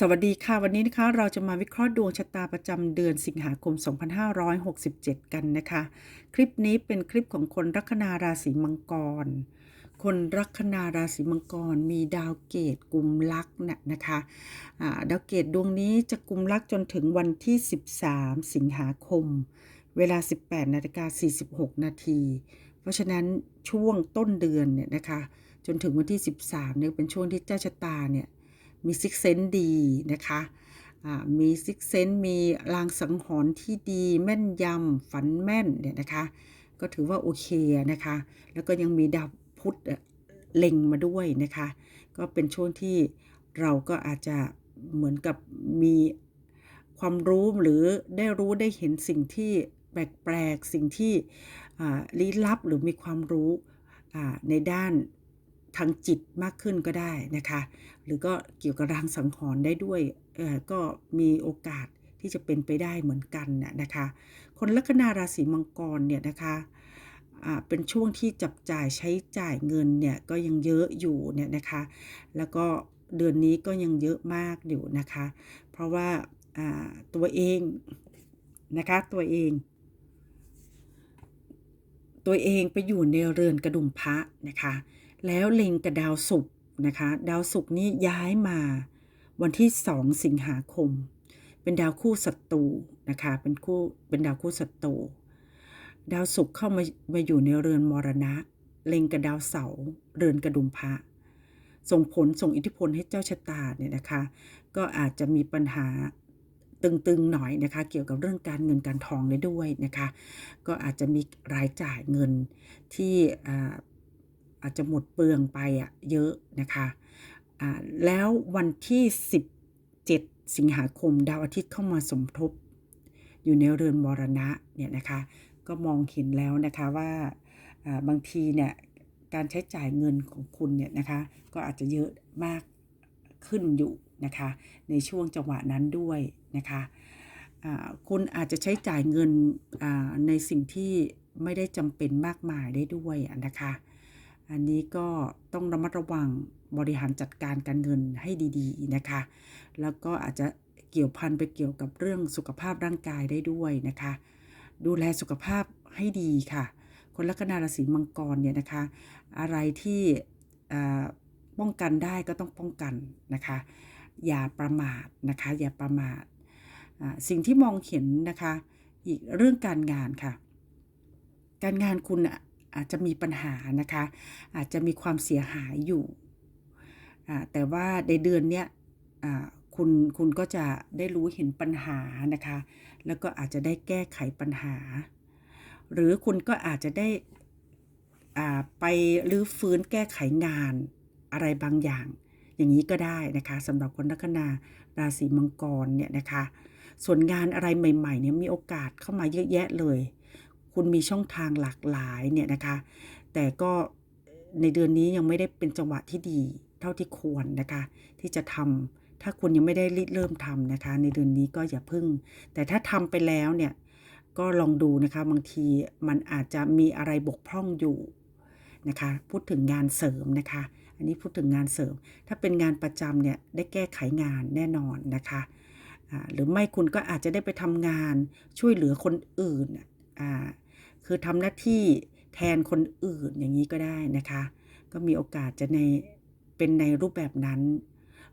สวัสดีค่ะ วันนี้นะคะเราจะมาวิเคราะห์ดวงชะตาประจำเดือนสิงหาคม 2567 กันนะคะ คลิปนี้เป็นคลิปของคนลัคนาราศีมังกร คนลัคนาราศีมังกรมีดาวเกตกุมลักนะนะคะดาวเกตดวงนี้จะกุมลักจนถึงวันที่ 13 สิงหาคม เวลา 18นาฬิกา46 นาที เพราะฉะนั้นช่วงต้นเดือนเนี่ยนะคะจนถึงวันที่ 13เนี่ยเป็นช่วงที่เจ้าชะตาเนี่ย มีซิกเซนดีนะคะมีซิกเซนมีลางสังหรณ์ที่ดีแม่นยำฝันแม่นเนี่ยนะคะ ก็ถือว่าโอเคนะคะ แล้วก็ยังมีดาวพุธเล็งมาด้วยนะคะ ก็เป็นช่วงที่เราก็อาจจะเหมือนกับมีความรู้หรือได้รู้ได้เห็นสิ่งที่แปลกๆ สิ่งที่ลี้ลับหรือมีความรู้ในด้าน ทางจิตมากขึ้นก็ได้นะคะ หรือก็เกี่ยวกับรางสังหรณ์ได้ด้วยก็มีโอกาสที่จะเป็นไปได้เหมือนกันนะคะ คนลัคนาราศีมังกรเนี่ยนะคะเป็นช่วงที่จับจ่ายใช้จ่ายเงินเนี่ยก็ยังเยอะอยู่เนี่ยนะคะ แล้วก็เดือนนี้ก็ยังเยอะมากอยู่นะคะ เพราะว่าตัวเองนะคะตัวเอง ตัวเองไปอยู่ในเรือนกระดุมพระนะคะ แล้วเล็งกับดาวศุกร์นะคะ ดาวศุกร์นี้ย้ายมาวันที่ 2 สิงหาคม เป็นดาวคู่ศัตรูนะคะ เป็นคู่เป็นดาวคู่ศัตรูดาวศุกร์เข้ามามาอยู่ในเรือนมรณะ เล็งกับดาวเสาร์เรือนกระดุมพระส่งผลส่งอิทธิพลให้เจ้าชะตาเนี่ยนะคะ ก็อาจจะมีปัญหาตึงๆหน่อยนะคะ เกี่ยวกับเรื่องการเงินการทองได้ด้วยนะคะ ก็อาจจะมีรายจ่ายเงินที่ อาจจะหมดเปลืองไปอะเยอะนะคะะแล้ววันที่ 17 สิงหาคมดาวอาทิตย์เข้ามาสมทบ อยู่ในเรือนมรณะเนี่ยนะคะก็มองเห็นแล้วนะคะว่าบางทีเนี่ยการใช้จ่ายเงินของคุณเนี่ยนะคะก็อาจจะเยอะมากขึ้นอยู่นะคะในช่วงจังหวะนั้นด้วยนะคะคุณอาจจะใช้จ่ายเงินในสิ่งที่ไม่ได้จำเป็นมากมายได้ด้วยนะคะ อันนี้ก็ต้องระมัดระวังบริหารจัดการการเงินให้ดีๆนะคะ แล้วก็อาจจะเกี่ยวพันไปเกี่ยวกับเรื่องสุขภาพร่างกายได้ด้วยนะคะ ดูแลสุขภาพให้ดีค่ะ คนลัคนาราศีมังกรเนี่ยนะคะ อะไรที่ป้องกันได้ก็ต้องป้องกันนะคะ อย่าประมาทนะคะ อย่าประมาทสิ่งที่มองเห็นนะคะ อีกเรื่องการงานค่ะ การงานคุณ อาจจะมีปัญหานะคะ อาจจะมีความเสียหายอยู่ แต่ว่าในเดือนเนี้ยคุณคุณก็จะได้รู้เห็นปัญหานะคะ แล้วก็อาจจะได้แก้ไขปัญหา หรือคุณก็อาจจะได้ไปรื้อฟื้นแก้ไขงานอะไรบางอย่าง อย่างนี้ก็ได้นะคะสำหรับคนลัคนาราศีมังกรเนี่ยนะคะ ส่วนงานอะไรใหม่ๆเนี่ยมีโอกาสเข้ามาเยอะแยะเลย คุณมีช่องทางหลากหลายเนี่ยนะคะ แต่ก็ในเดือนนี้ยังไม่ได้เป็นจังหวะที่ดีเท่าที่ควรนะคะ ที่จะทำถ้าคุณยังไม่ได้ริเริ่มทำนะคะ ในเดือนนี้ก็อย่าพึ่ง แต่ถ้าทำไปแล้วเนี่ยก็ลองดูนะคะบางทีมันอาจจะมีอะไรบกพร่องอยู่นะคะ พูดถึงงานเสริมนะคะ อันนี้พูดถึงงานเสริม ถ้าเป็นงานประจำเนี่ยได้แก้ไขงานแน่นอนนะคะหรือไม่คุณก็อาจจะได้ไปทำงานช่วยเหลือคนอื่นอ่า คือทำหน้าที่แทนคนอื่นอย่างนี้ก็ได้นะคะ ก็มีโอกาสจะในเป็นในรูปแบบนั้น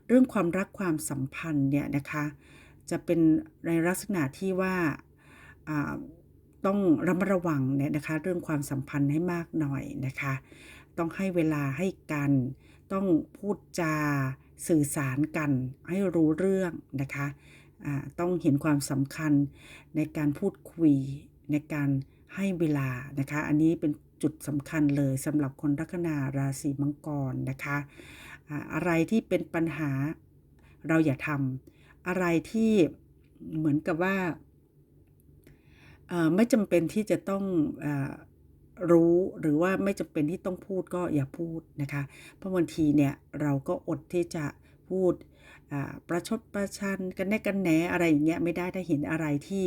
เรื่องความรักความสัมพันธ์เนี่ยนะคะจะเป็นในลักษณะที่ว่าต้องระมัดระวังเนี่ยนะคะเรื่องความสัมพันธ์ให้มากหน่อยนะคะ ต้องให้เวลาให้กัน ต้องพูดจาสื่อสารกันให้รู้เรื่องนะคะต้องเห็นความสำคัญในการพูดคุยในการ ให้เวลานะคะ อันนี้เป็นจุดสำคัญเลยสำหรับคนลัคนาราศีมังกรนะคะอะไรที่เป็นปัญหาเราอย่าทำอะไรที่เหมือนกับว่าไม่จำเป็นที่จะต้องรู้หรือว่าไม่จำเป็นที่ต้องพูดก็อย่าพูดนะคะ เพราะบางทีเนี่ยเราก็อดที่จะพูดประชดประชันกันแน่กันแหนอะไรอย่างเงี้ยไม่ได้ถ้าเห็นอะไรที่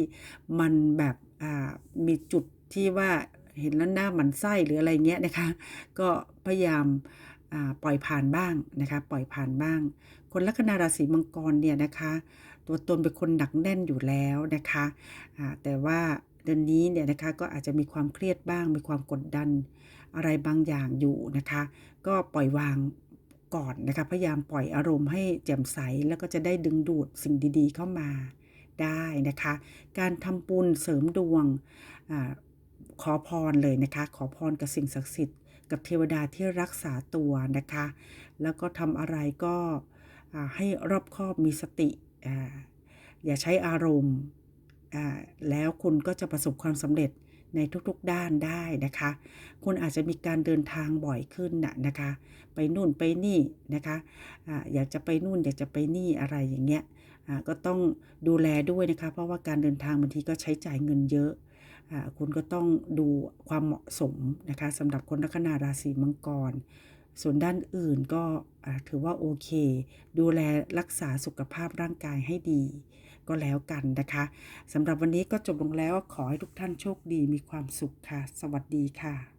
มันแบบมีจุด ที่ว่าเห็นแล้วหน้าหมันไส้หรืออะไรเงี้ยนะคะ ก็พยายามปล่อยผ่านบ้างนะคะปล่อยผ่านบ้าง คนลัคนาราศีมังกรเนี่ยนะคะ ตัวตนเป็นคนหนักแน่นอยู่แล้วนะคะแต่ว่าเดือนนี้เนี่ยนะคะก็อาจจะมีความเครียดบ้าง มีความกดดันอะไรบางอย่างอยู่นะคะ ก็ปล่อยวางก่อนนะคะพยายามปล่อยอารมณ์ให้แจ่มใสแล้วก็จะได้ดึงดูดสิ่งดีๆเข้ามาได้นะคะ การทำบุญเสริมดวง ขอพรเลยนะคะ ขอพรกับสิ่งศักดิ์สิทธิ์กับเทวดาที่รักษาตัวนะคะ แล้วก็ทำอะไรก็ให้รอบคอบมีสติออย่าใช้อารมณ์แล้วคุณก็จะประสบความสำเร็จในทุกๆด้านได้นะคะ คุณอาจจะมีการเดินทางบ่อยขึ้นนะนะคะ ไปนู่นไปนี่นะคะอาอยากจะไปนู่นอยากจะไปนี่อะไรอย่างเงี้ยก็ต้องดูแลด้วยนะคะ เพราะว่าการเดินทางบางทีก็ใช้จ่ายเงินเยอะ คุณก็ต้องดูความเหมาะสมนะคะสำหรับคนลัคนาราศีมังกร ส่วนด้านอื่นก็ถือว่าโอเค ดูแลรักษาสุขภาพร่างกายให้ดี ก็แล้วกันนะคะสำหรับวันนี้ก็จบลงแล้วขอให้ทุกท่านโชคดีมีความสุขค่ะ สวัสดีค่ะ